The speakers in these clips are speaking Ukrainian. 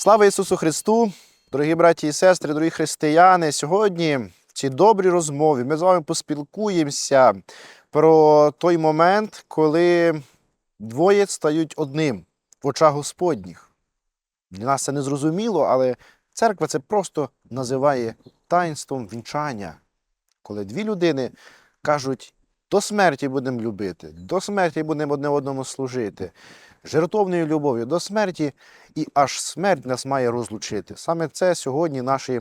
Слава Ісусу Христу, дорогі браті і сестри, дорогі християни. Сьогодні в цій добрій розмові ми з вами поспілкуємося про той момент, коли двоє стають одним в очах Господніх. Для нас це не зрозуміло, але церква це просто називає таїнством вінчання, коли дві людини кажуть, до смерті будемо любити, до смерті будемо одне одному служити, жертовною любов'ю до смерті, і аж смерть нас має розлучити. Саме це сьогодні в нашій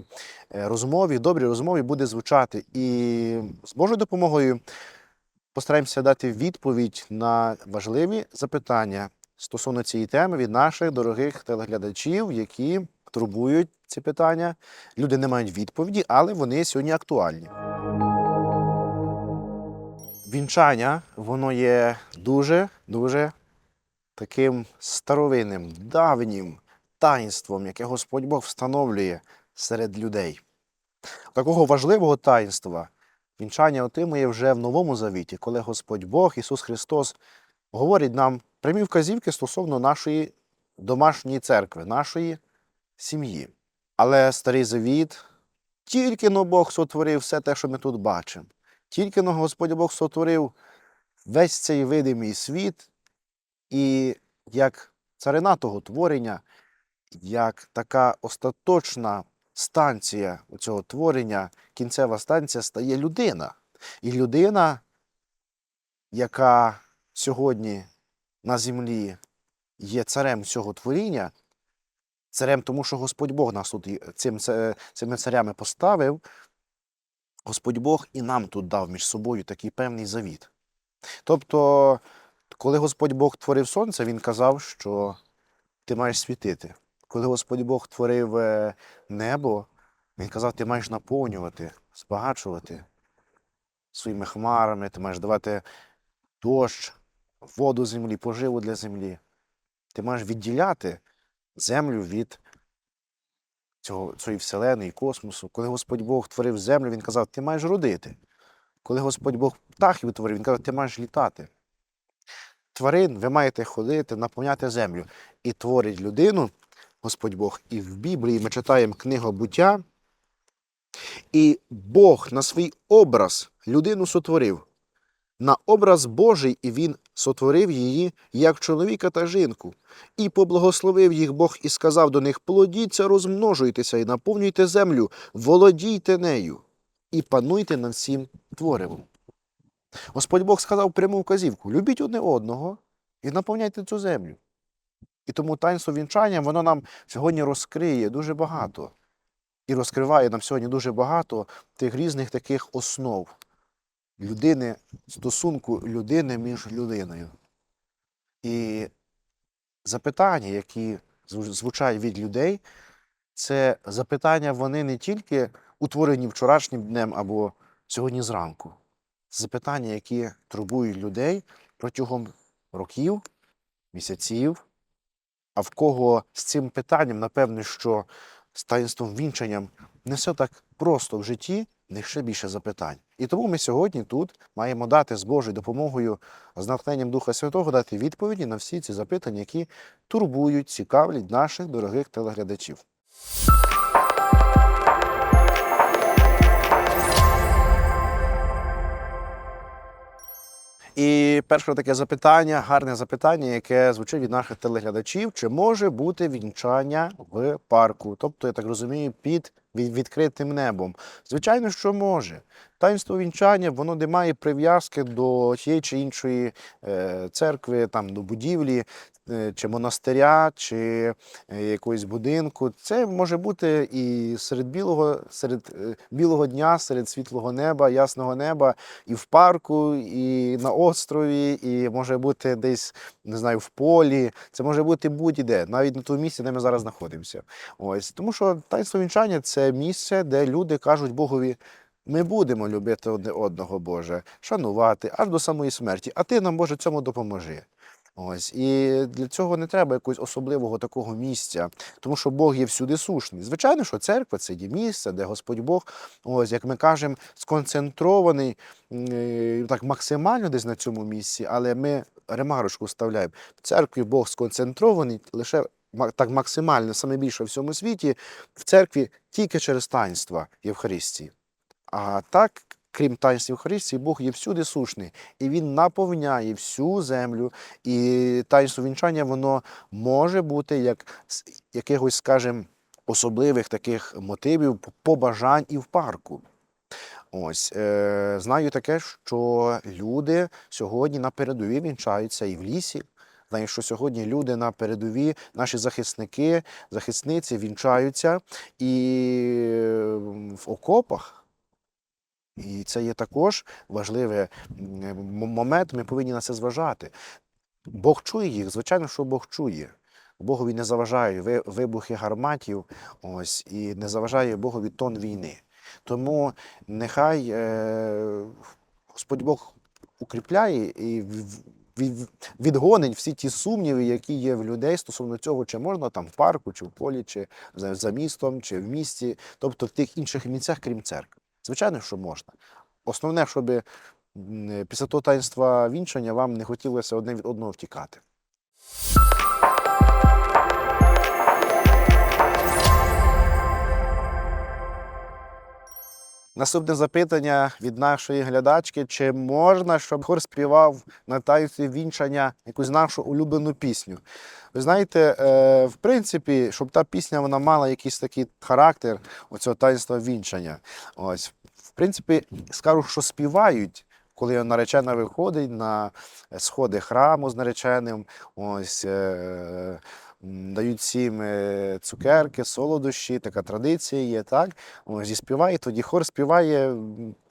е, розмові, добрій розмові буде звучати. І з Божою допомогою постараємося дати відповідь на важливі запитання стосовно цієї теми від наших дорогих телеглядачів, які турбують ці питання. Люди не мають відповіді, але вони сьогодні актуальні. Вінчання, воно є дуже, дуже таким старовинним, давнім таїнством, яке Господь Бог встановлює серед людей. Такого важливого таїнства вінчання отримує вже в Новому Завіті, коли Господь Бог, Ісус Христос, говорить нам прямі вказівки стосовно нашої домашньої церкви, нашої сім'ї. Але Старий Завіт, тільки но Бог сотворив все те, що ми тут бачимо. Тільки но Господь Бог сотворив весь цей видимий світ, і як царина того творення, як така остаточна станція цього творення, кінцева станція стає людина. І людина, яка сьогодні на землі є царем цього творіння, царем, тому що Господь Бог нас тут цим, цими царями поставив, Господь Бог і нам тут дав між собою такий певний завіт. Тобто, коли Господь Бог творив сонце, Він казав, що ти маєш світити. Коли Господь Бог творив е, небо, Він казав, ти маєш наповнювати, збагачувати своїми хмарами, ти маєш давати дощ, воду землі, поживу для землі. Ти маєш відділяти землю від цього, цієї вселеної, космосу. Коли Господь Бог творив землю, Він казав, ти маєш родити. Коли Господь Бог птахів творив, Він казав, ти маєш літати. Тварин ви маєте ходити, наповняти землю. І творить людину Господь Бог. І в Біблії ми читаємо книгу буття. І Бог на свій образ людину сотворив. На образ Божий, і він сотворив її як чоловіка та жінку. І поблагословив їх Бог і сказав до них: плодіться, розмножуйтеся і наповнюйте землю, володійте нею і пануйте над всім творивом. Господь Бог сказав пряму вказівку: любіть одне одного і наповняйте цю землю. І тому таїнство вінчання воно нам сьогодні розкриє дуже багато. І розкриває нам сьогодні дуже багато тих різних таких основ людини, стосунку людини між людиною. І запитання, які зву- звучать від людей, це запитання вони не тільки утворені вчорашнім днем або сьогодні зранку. Запитання, які турбують людей протягом років, місяців. А в кого з цим питанням, напевне, що з таїнством вінчанням не все так просто в житті, них ще більше запитань. І тому ми сьогодні тут маємо дати з Божою допомогою, з натхненням Духа Святого, дати відповіді на всі ці запитання, які турбують, цікавлять наших дорогих телеглядачів. І перше таке запитання, гарне запитання, яке звучить від наших телеглядачів: чи може бути вінчання в парку? Тобто, я так розумію, під від- відкритим небом. Звичайно, що може. Таїнство вінчання воно не має прив'язки до тієї чи іншої е, церкви, там до будівлі, чи монастиря, чи е, якогось будинку. Це може бути і серед білого, серед е, білого дня, серед світлого неба, ясного неба, і в парку, і на острові, і може бути десь, не знаю, в полі. Це може бути будь-де, навіть на тому місці, де ми зараз знаходимося. Ось тому, що таїнство вінчання це місце, де люди кажуть Богові. Ми будемо любити одне одного, Боже, шанувати аж до самої смерті. А ти нам, Боже, цьому допоможи. Ось і для цього не треба якогось особливого такого місця, тому що Бог є всюди сушний. Звичайно, що церква це є місце, де Господь Бог, ось як ми кажемо, сконцентрований е, так максимально десь на цьому місці, але ми ремарочку вставляємо. В церкві Бог сконцентрований лише так максимально, саме більше в всьому світі, в церкві тільки через таїнства Євхаристії. А так, крім таїнств Євхаристії, Бог є всюди сушний, і Він наповняє всю землю. І таїнство вінчання воно може бути як з якихось, скажімо, особливих таких мотивів, побажань і в парку. Ось е, знаю таке, що люди сьогодні на передовій вінчаються і в лісі. Знаю, що сьогодні люди на передовій, наші захисники, захисниці вінчаються і в окопах. І це є також важливий момент, ми повинні на це зважати. Бог чує їх, звичайно, що Бог чує. Богові не заважає ви- вибухи гарматів, ось, і не заважає Богові тон війни. Тому нехай е, Господь Бог укріпляє і відгонить всі ті сумніви, які є в людей стосовно цього, чи можна там в парку, чи в полі, чи за містом, чи в місті, тобто в тих інших місцях, крім церкви. Звичайно, що можна. Основне, щоб після того таїнства вінчання вам не хотілося одне від одного втікати. Наступне запитання від нашої глядачки: чи можна, щоб хор співав на таїнстві вінчання якусь нашу улюблену пісню? Ви знаєте, е, в принципі, щоб та пісня вона мала якийсь такий характер оцього таїнства вінчання. Ось, в принципі, скажу, що співають. Коли наречена виходить на сходи храму з нареченим, ось е, дають всім е, цукерки, солодощі, така традиція є, так? Ось, і співає, тоді хор співає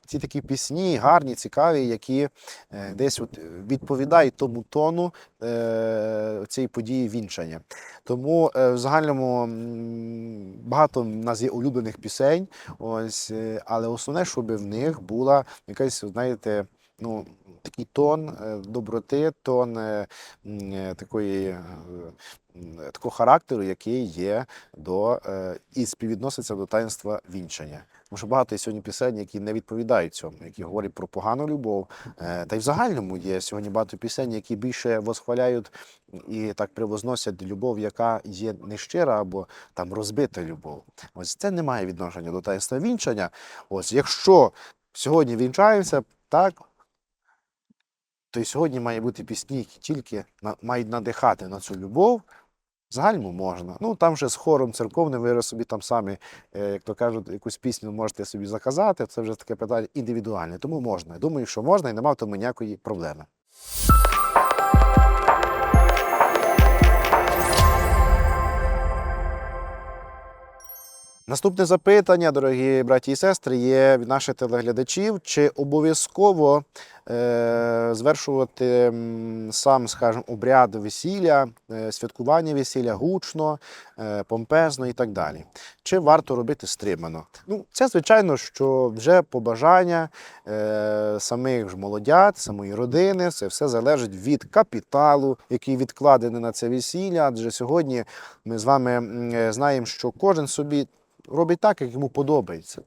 ці такі пісні, гарні, цікаві, які е, десь от відповідають тому тону е, цієї події вінчання. Тому в загальному багато в нас є улюблених пісень, ось, але основне, щоб в них була якась, знаєте, ну, такий тон е, доброти, тон е, е, такої. Такого характеру, який є до і співвідноситься до таїнства вінчання. Тому що багато є сьогодні пісень, які не відповідають цьому, які говорять про погану любов. Та й в загальному є сьогодні багато пісень, які більше восхваляють і так привозносять любов, яка є нещира або там розбита любов. Ось це не має відношення до таїнства вінчання. Ось якщо сьогодні вінчаємося, так. То й сьогодні має бути пісні, які тільки на- мають надихати на цю любов. Загальму можна. Ну там вже з хором церковним ви собі там самі, е, як то кажуть, якусь пісню можете собі заказати. Це вже таке питання індивідуальне. Тому можна. Думаю, що можна і нема в тому ніякої проблеми. Наступне запитання, дорогі браті і сестри, є від наших телеглядачів. Чи обов'язково е, звершувати сам, скажімо, обряд весілля, е, святкування весілля гучно, е, помпезно і так далі? Чи варто робити стримано? Ну, це звичайно, що вже побажання е, самих ж молодят, самої родини, це все залежить від капіталу, який відкладений на це весілля. Адже сьогодні ми з вами е, знаємо, що кожен собі робить так, як йому подобається.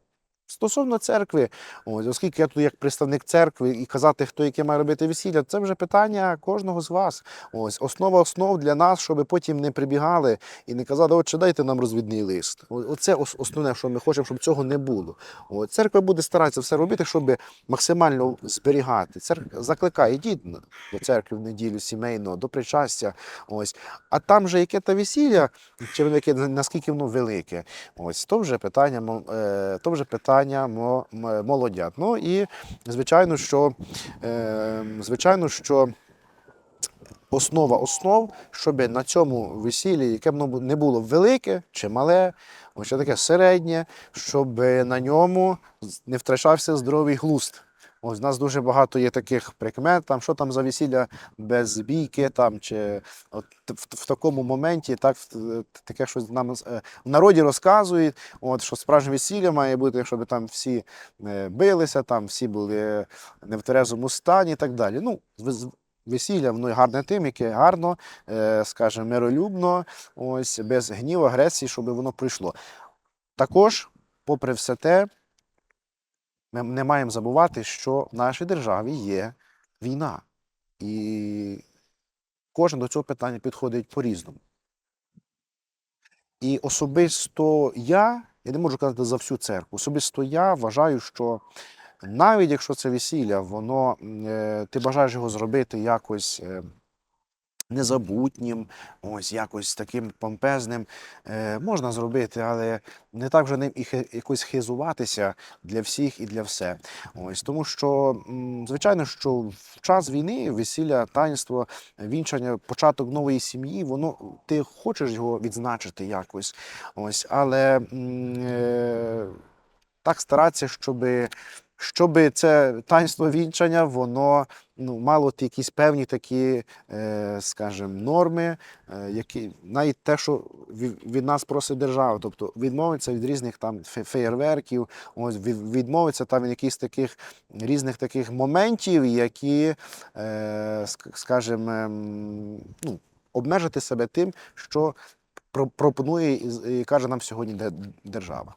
Стосовно церкви, ось, оскільки я тут як представник церкви і казати, хто яке має робити весілля, це вже питання кожного з вас. Ось основа основ для нас, щоб потім не прибігали і не казали, отче, дайте нам розвідний лист. Оце основне, що ми хочемо, щоб цього не було. От, церква буде старатися все робити, щоб максимально зберігати. Церква закликає, йдіть до церкви в неділю сімейного, до причастя. Ось. А там же яке те весілля, чи яке наскільки воно велике, ось то вже питання, е, то вже питання м- молодят. Ну і звичайно, що е, звичайно, що. Основа основ, щоб на цьому весіллі, яке б не було велике чи мале, ось таке середнє, щоб на ньому не втрачався здоровий глузд. Ось у нас дуже багато є таких прикмет, там що там за весілля без бійки, там чи от в, в такому моменті, так таке щось нам е, в народі розказують. От що справжнє весілля має бути, щоб там всі е, билися, там всі були не в тверезому стані і так далі. Ну, Весілля воно гарне тим, яке гарно, е, скажімо, миролюбно, ось без гніву, агресії, щоб воно пройшло. Також, попри все те, ми не маємо забувати, що в нашій державі є війна. І кожен до цього питання підходить по-різному. І особисто я, я не можу казати за всю церкву, особисто я вважаю, що навіть якщо це весілля, воно е, ти бажаєш його зробити якось. Незабутнім, ось якось таким помпезним е, можна зробити, але не так вже ним і хи- якось хизуватися для всіх і для все. Ось тому, що звичайно, що в час війни весілля, таїнство, вінчання, початок нової сім'ї, воно ти хочеш його відзначити якось. Ось, але е, так старатися, щоби. Щоб це таїнство вінчання, воно ну, мало якісь певні такі, е, скажімо, норми, е, які навіть те, що від нас просить держава, тобто відмовитися від різних там фе- феєрверків, ось від- там від якихось таких різних таких моментів, які, е, скажімо, ем, ну, обмежити себе тим, що пропонує і каже нам сьогодні держава.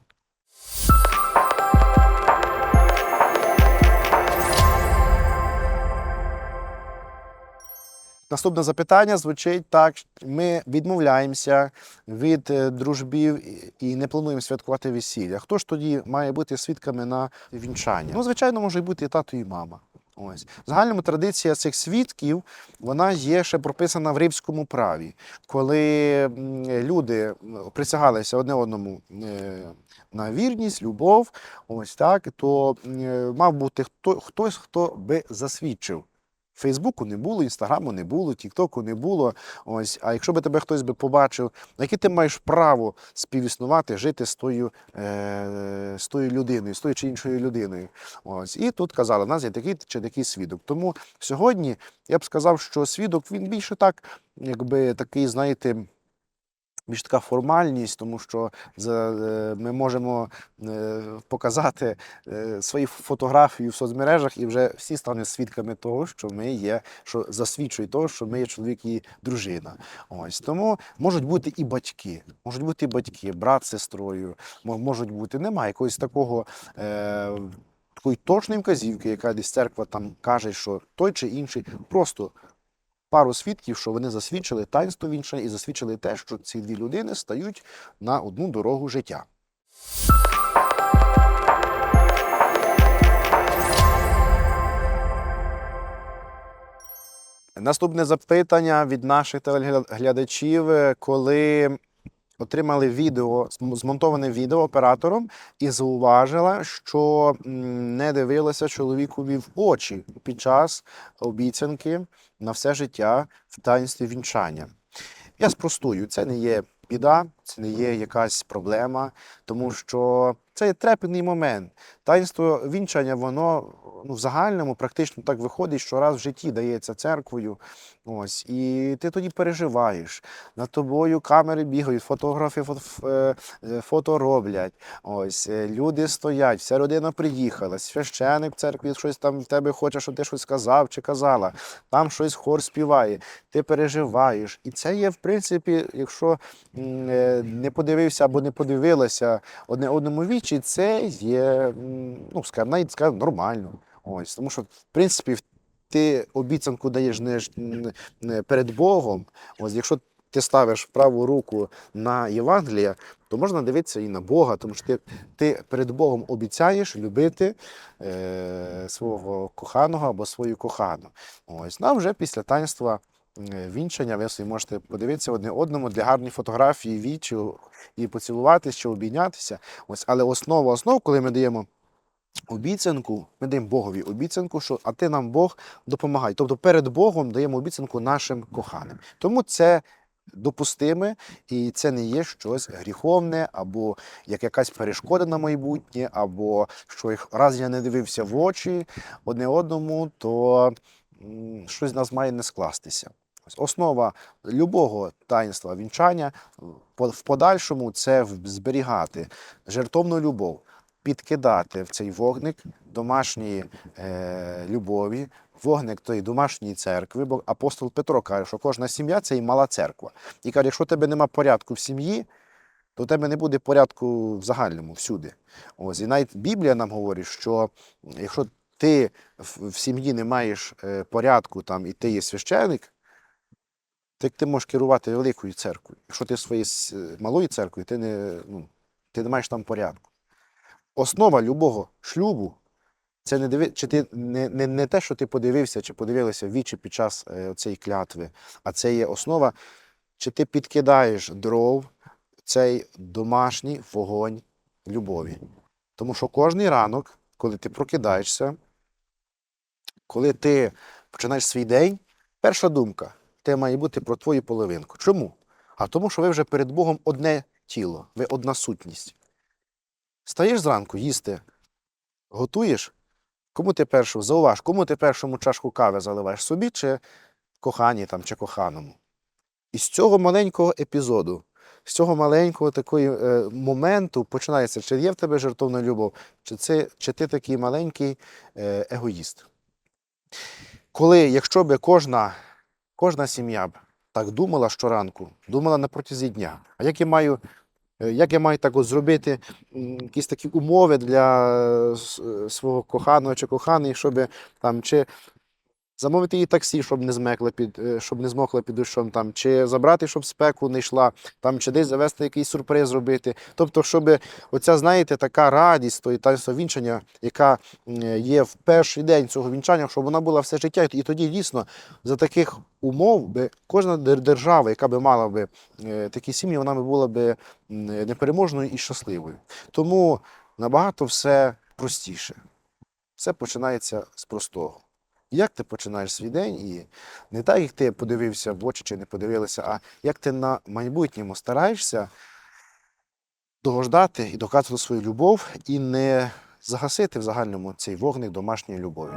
Наступне запитання звучить так: ми відмовляємося від е, дружбів і- не плануємо святкувати весілля. Хто ж тоді має бути свідками на вінчанні? Ну, звичайно, може бути і тато, і мама. Ось. В загальному традиція цих свідків вона є ще прописана в римському праві, коли люди присягалися одне одному е, на вірність, любов, ось так, то е, мав бути хто, хтось, хто би засвідчив. Фейсбуку не було, інстаграму не було, Тіктоку не було. Ось, а якщо би тебе хтось би побачив, яке ти маєш право співіснувати, жити з тою, е, з тою людиною, з тою чи іншою людиною. Ось. І тут казали, у нас є такий чи такий свідок. Тому сьогодні я б сказав, що свідок він більше так, якби такий, знаєте, більш така формальність, тому що е, ми можемо е, показати е, свої фотографії в соцмережах, і вже всі стануть свідками того, що ми є, що засвідчує того, що ми є чоловік і дружина. Ось тому можуть бути і батьки, можуть бути і батьки, брат з сестрою, можуть бути. Немає якогось такого. Е, Такої точної вказівки, яка десь церква там каже, що той чи інший, просто пару свідків, що вони засвідчили таїнство вінчання і засвідчили те, що ці дві людини стають на одну дорогу життя. Наступне запитання від наших телеглядачів, коли отримали відео, зм- змонтоване відео оператором, і зауважила, що не дивилася чоловікові в очі під час обіцянки на все життя в таїнстві вінчання. Я спростую, це не є біда, це не є якась проблема, тому що це є трепетний момент. Таїнство вінчання, воно ну, в загальному практично так виходить, що раз в житті дається церквою. Ось, і ти тоді переживаєш. Над тобою камери бігають, фотографи е, е, фото роблять. Ось, е, люди стоять, вся родина приїхала, священик в церкві щось там в тебе хоче, щоб ти щось сказав чи казала. Там щось хор співає, ти переживаєш. І це є, в принципі, якщо не подивився або не подивилася одне одному вічі, це є, ну, навіть скажімо, нормально. Ось, тому що, в принципі, ти обіцянку даєш не, не перед Богом. Ось, якщо ти ставиш праву руку на Євангелія, то можна дивитися і на Бога, тому що ти, ти перед Богом обіцяєш любити е, свого коханого або свою кохану. Ось, ну, а вже після таїнства вінчання ви собі можете подивитися одне одному для гарної фотографії, вічі і поцілуватися чи обійнятися. Ось, але основа основ, коли ми даємо обіцянку, ми даємо Богові обіцянку, що а ти нам Бог допомагай. Тобто перед Богом даємо обіцянку нашим коханим. Тому це допустиме і це не є щось гріховне, або як якась перешкода на майбутнє, або що їх раз я не дивився в очі одне одному, то щось нас має не скластися. Основа любого таїнства вінчання в подальшому це зберігати жертовну любов підкидати в цей вогник домашньої е, любові, вогник тої домашньої церкви, бо апостол Петро каже, що кожна сім'я це і мала церква. І каже, якщо тебе нема порядку в сім'ї, то у тебе не буде порядку в загальному всюди. Ось і навіть Біблія нам говорить, що якщо ти в, в сім'ї не маєш е, порядку там і ти є священик, то як ти можеш керувати великою церквою. Якщо ти своєю малою церквою, ти не, ну, ти не маєш там порядку. Основа любого шлюбу це не диви, чи ти не, не, не те, що ти подивився чи подивилася в вічі під час е, цієї клятви, а це є основа, чи ти підкидаєш дров цей домашній вогонь любові. Тому що кожний ранок, коли ти прокидаєшся, коли ти починаєш свій день, перша думка те має бути про твою половинку. Чому? А тому, що ви вже перед Богом одне тіло, ви одна сутність. Стаєш зранку, їсти, готуєш. Кому ти першу зауваж, кому ти першому чашку кави заливаєш собі чи коханій там, чи коханому. І з цього маленького епізоду, з цього маленького такої е, моменту починається, чи є в тебе жертовна любов, чи, це, чи ти такий маленький е, егоїст. Коли, якщо б кожна, кожна сім'я б так думала щоранку, думала на протязі дня, а як я маю, е, як я маю так от зробити якісь такі умови для е, свого коханого чи коханої, щоб там чи замовити їй таксі, щоб не змекла під, е, щоб не змокла під дощом, там, чи забрати, щоб спеку не йшла, там, чи десь завести якийсь сюрприз зробити. Тобто, щоб оця, знаєте, така радість, то таїнство вінчання, яка є в перший день цього вінчання, щоб вона була все життя. І тоді дійсно за таких умов би кожна держава, яка би мала би е, такі сім'ї, вона би була би непереможною і щасливою. Тому набагато все простіше. Все починається з простого. Як ти починаєш свій день, і не так, як ти подивився в очі чи не подивилася, а як ти на майбутньому стараєшся догождати і доказувати свою любов і не загасити в загальному цей вогник домашньої любові.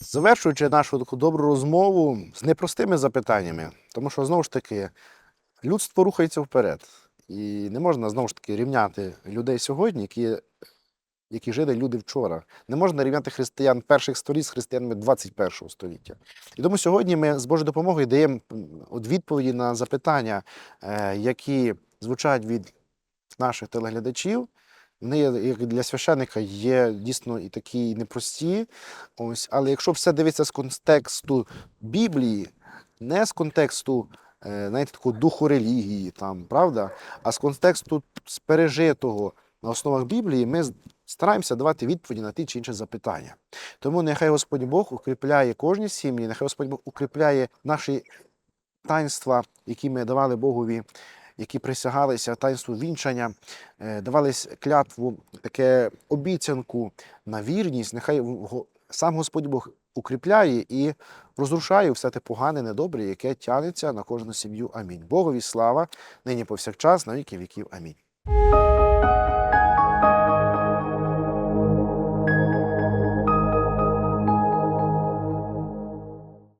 Завершуючи нашу таку добру розмову з непростими запитаннями, тому що знову ж таки людство рухається вперед. І не можна знову ж таки рівняти людей сьогодні, які, які жили люди вчора. Не можна рівняти християн перших століть з християнами 21 століття. І тому сьогодні ми з Божою допомогою даємо відповіді на запитання, е, які звучать від наших телеглядачів. Вони як для священника є дійсно і такі непрості. Ось, але якщо все дивитися з контексту Біблії, не з контексту е, знаєте, такого духу релігії, там, правда, а з контексту з пережитого на основах Біблії, ми стараємося давати відповіді на ті чи інші запитання. Тому нехай Господь Бог укріпляє кожні сім'ї, нехай Господь Бог укріпляє наші таїнства, які ми давали Богові, які присягалися таїнству вінчання, е, давались клятву, таке обіцянку на вірність. Нехай сам Господь Бог укріпляє і розрушає все те погане, недобре, яке тягнеться на кожну сім'ю. Амінь. Богові слава, нині повсякчас, на віки віків. Амінь.